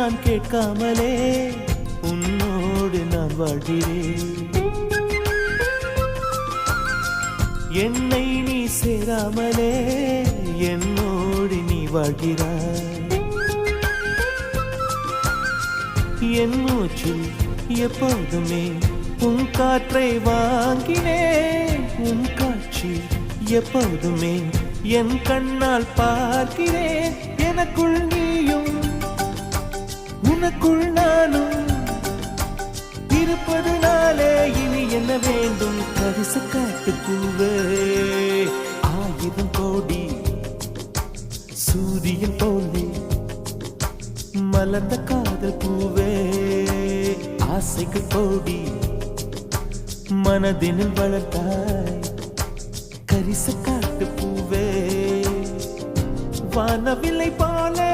நான் கேட்காமலே உன்னோடு நான் வாழ்கிறேன். என்னை நீ சேராமலே என்னோடு நீ வாழ்கிறாய். என் மூச்சில் எப்போதுமே உன் காற்றை வாங்கினேன். உன் காட்சி எப்போதுமே என் கண்ணால் பார்க்கிறேன். எனக்குள் நீ உனக்குள் நானும் இருப்பது நாளே. இனி என்ன வேண்டும்? பரிசு காட்டு பூவே ஆயிரம் கோடி சூரியன் போலே மலர்ந்த காதல் பூவே. ஆசைக்கு கோடி மனதினில் வளர்த்தாய் கரிச காட்டு பூவே. வானவில்லை பாலே.